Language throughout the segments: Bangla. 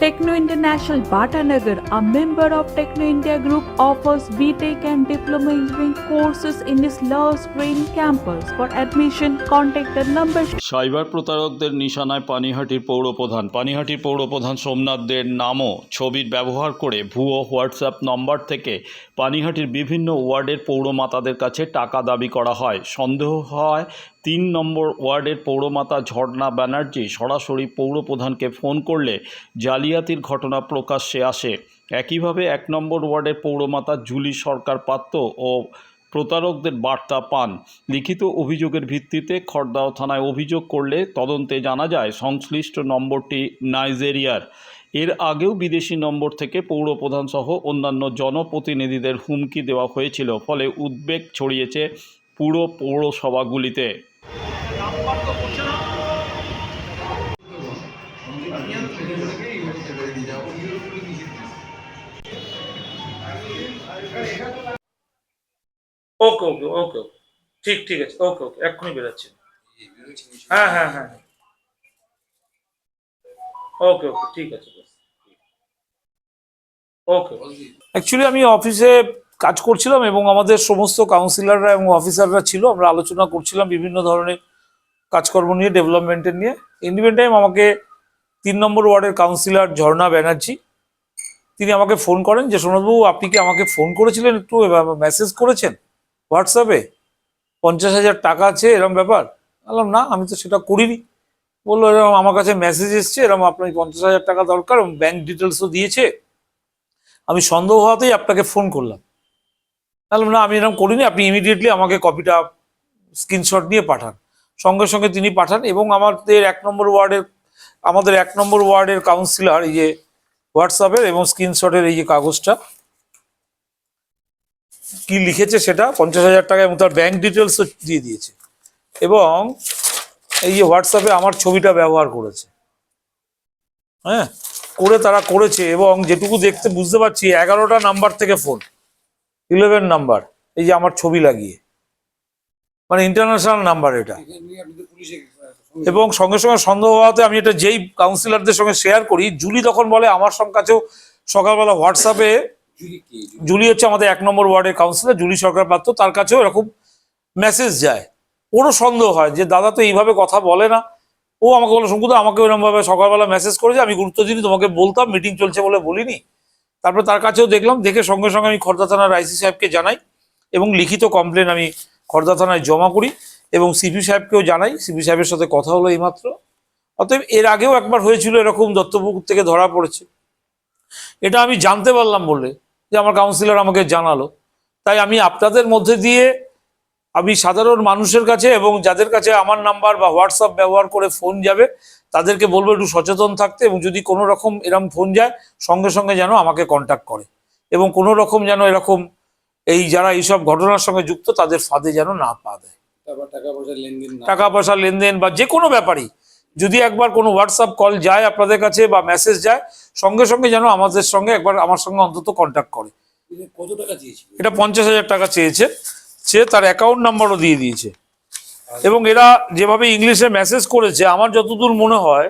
Techno International Bhatanagar, a member of Techno India Group, offers BTEC and Diploma Engineering courses in its Love Green campus. For admission, contact the number cyber প্রতারকদের নিশানায় পানিহাটির পৌরপ্রধান পানিহাটির পৌরপ্রধান সোমনাথ দের নামও ছবির ব্যবহার করে ভুয়ো হোয়াটসঅ্যাপ নম্বর থেকে পানিহাটির বিভিন্ন ওয়ার্ডের পৌরমাতাদের কাছে টাকা দাবি করা হয় সন্দেহ হয় তিন নম্বর ওয়ার্ডের পৌরমাতা ঝর্ণা ব্যানার্জি সরাসরি পৌরপ্রধানকে ফোন করলে জালিয়াতির ঘটনা প্রকাশ্যে আসে। একইভাবে এক নম্বর ওয়ার্ডের পৌরমাতা জুলি সরকার পাত্র ও প্রতারকদের বার্তা পান। লিখিত অভিযোগের ভিত্তিতে খড়দাও থানায় অভিযোগ করলে তদন্তে জানা যায়, সংশ্লিষ্ট নম্বরটি নাইজেরিয়ার। এর আগেও বিদেশি নম্বর থেকে পৌরপ্রধান সহ অন্যান্য জনপ্রতিনিধিদের হুমকি দেওয়া হয়েছিল, ফলে উদ্বেগ ছড়িয়েছে পুরো পৌরসভাগুলিতে। ওকে ওকে ওকে ওকে। ঠিক ঠিক আছে। ওকে ওকে, এক্ষুনি বেরোচ্ছে। হ্যাঁ হ্যাঁ হ্যাঁ। ওকে ওকে, ঠিক আছে ওকে অ্যাকচুয়ালি আমি অফিসে কাজ করছিলাম এবং আমাদের সমস্ত কাউন্সিলররা এবং অফিসাররা ছিল, আমরা আলোচনা করছিলাম বিভিন্ন ধরনের কাজকর্ম নিয়ে ডেভেলপমেন্টের নিয়ে। ইন্ডিপেন্ড টাইম আমাকে তিন নম্বর ওয়ার্ডের কাউন্সিলর ঝর্ণা ব্যানার্জি, তিনি আমাকে ফোন করেন যে সোনাদবাবু আপনি কি আমাকে ফোন করেছিলেন একটু মেসেজ করেছেন? হোয়াটসঅ্যাপে পঞ্চাশ হাজার টাকা আছে এরকম ব্যাপার? বললাম, না, আমি তো সেটা করিনি। বলল এরকম আমার কাছে মেসেজ এসছে এরকম আপনার পঞ্চাশ হাজার টাকা দরকার, এবং ব্যাংক ডিটেলসও দিয়েছে। আমি সন্দেহ হওয়াতেই আপনাকে ফোন করলাম। বললাম, না, আমি এরকম করিনি, আপনি ইমিডিয়েটলি আমাকে কপিটা স্ক্রিনশট নিয়ে পাঠান। সঙ্গে সঙ্গে তিনি পাঠান এবং আমাদের এক নম্বর ওয়ার্ডের, আমাদের এক নম্বর ওয়ার্ডের কাউন্সিলর এই যে হোয়াটসঅ্যাপের এবং স্ক্রিনশটের এই যে কাগজটা, কি লিখেছে সেটা, পঞ্চাশ হাজার টাকা এবং তার ব্যাংক ডিটেলসও দিয়ে দিয়েছে। এবং এই যে হোয়াটসঅ্যাপে আমার ছবিটা ব্যবহার করেছে। হ্যাঁ করে তারা করেছে এবং যেটুকু দেখতে, বুঝতে পারছি, এগারোটা নাম্বার থেকে ফোন ইলেভেন নাম্বার, এই যে আমার ছবি লাগিয়ে। মানে ইন্টারন্যাশনাল নাম্বার এটা। এবং সঙ্গে সঙ্গে সন্দেহ হওয়াতে আমি এটা যেই কাউন্সিলরদের সঙ্গে শেয়ার করি, জুলি তখন বলে আমার কাছেও সকালবেলা হোয়াটসঅ্যাপে জুলি হচ্ছে আমাদের এক নম্বর ওয়ার্ডের কাউন্সিলর জুলি সরকার পাত্র, তার কাছেও এরকম মেসেজ যায়। ওরও সন্দেহ হয় যে, দাদা তো এইভাবে কথা বলে না। ও আমাকে বলে, শঙ্কুদা, আমাকে এরকম ভাবে সকালবেলা মেসেজ করেছে, আমি গুরুত্ব দিইনি, তোমাকে বলতাম মিটিং চলছে বলে বলিনি। তারপরে তার কাছেও দেখলাম, দেখে সঙ্গে সঙ্গে আমি খর্দা থানার আইসি সাহেবকে জানাই এবং লিখিত কমপ্লেন আমি খর্দা থানায় জমা করি এবং সিপি সাহেবকেও জানাই। সিপি সাহেবের সাথে কথা হলো এইমাত্র। অতএব এর আগেও একবার হয়েছিল এরকম দত্তপুকুর থেকে ধরা পড়েছে। এটা আমি জানতে পারলাম বলে যে আমার কাউন্সিলর আমাকে জানালো। তাই আমি আপনাদের মধ্যে দিয়ে আমি সাধারণ মানুষের কাছে এবং যাদের কাছে আমার নাম্বার বা হোয়াটসঅ্যাপ ব্যবহার করে ফোন যাবে তাদেরকে বলব একটু সচেতন থাকতে এবং যদি কোনো রকম এরকম ফোন যায় সঙ্গে সঙ্গে যেন আমাকে কন্ট্যাক্ট করে। এবং কোনো রকম যেন এরকম এই যারা এইসব ঘটনার সঙ্গে যুক্ত তাদের ফাঁদে যেন না পা দেয়। টাকা পয়সা লেনদেন বা যে কোনো ব্যাপারই যদি একবার কোনো হোয়াটসঅ্যাপ কল যায় আপনাদের কাছে বা মেসেজ যায় সঙ্গে সঙ্গে যেন আমাদের সঙ্গে একবার আমার সঙ্গে অন্তত কন্ট্যাক্ট করে। কত টাকা চেয়েছিল? এটা পঞ্চাশ হাজার টাকা চেয়েছে। সে তার অ্যাকাউন্ট নাম্বারও দিয়ে দিয়েছে। এবং এরা যেভাবে ইংলিশে মেসেজ করেছে, আমার যতদূর মনে হয়,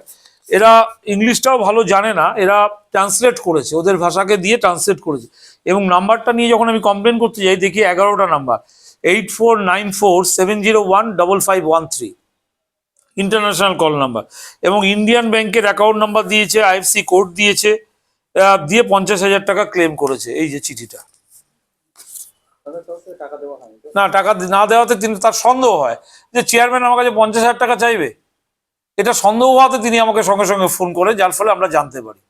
এরা ইংলিশটাও ভালো জানে না, এরা ট্রান্সলেট করেছে, ওদের ভাষাকে দিয়ে ট্রান্সলেট করেছে। এবং নাম্বারটা নিয়ে যখন আমি কমপ্লেন করতে যাই, দেখি এগারোটা number. Eight four nine four seven zero one double five one three international call number এবং ইন্ডিয়ান ব্যাংকের অ্যাকাউন্ট নাম্বার দিয়েছে আইএফসি কোড দিয়েছে দিয়ে পঞ্চাশ হাজার টাকা ক্লেম করেছে, এই যে চিঠিটা। না, টাকা না দেওয়াতে তিনি তার সন্দেহ হয় যে চেয়ারম্যান আমার কাছে পঞ্চাশ হাজার টাকা চাইবে, এটা সন্দেহ হওয়াতে তিনি আমাকে সঙ্গে সঙ্গে ফোন করে যার ফলে আমরা জানতে পারি।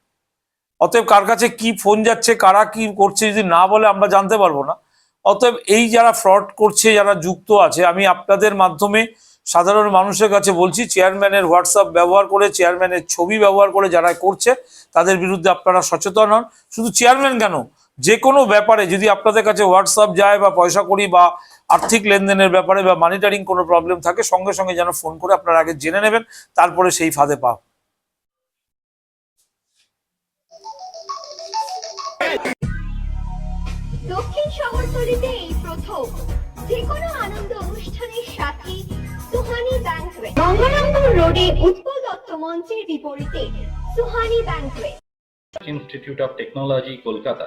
অতএব কার কাছে কি ফোন যাচ্ছে, কারা কি করছে যদি না বলে আমরা জানতে পারব না। অতএব এই যারা ফ্রড করছে, যারা যুক্ত আছে, আমি আপনাদের মাধ্যমে সাধারণ মানুষের কাছে বলছি চেয়ারম্যানের হোয়াটসঅ্যাপ ব্যবহার করে চেয়ারম্যানের ছবি ব্যবহার করে যারা করছে, তাদের বিরুদ্ধে আপনারা সচেতন হন। শুধু চেয়ারম্যান কেন? যে কোনো ব্যাপারে যদি আপনাদের কাছে হোয়াটসঅ্যাপ যায় বা পয়সা করি বা আর্থিক লেনদেনের ব্যাপারে বা মানিটারিং কোনো প্রবলেম থাকে সঙ্গে সঙ্গে যেন ফোন করে আপনারা আগে জেনে নেবেন তারপরে সেই ফাঁদে পা। দক্ষিণ শহরতলিতে এই প্রথম। যে কোনো আনন্দ অনুষ্ঠানের সাথে সুহানি ব্যাংকুয়েট গঙ্গারামপুর রোডে উৎপল দত্ত মঞ্চের বিপরীতে Suhani banquet Institute of Technology, Kolkata,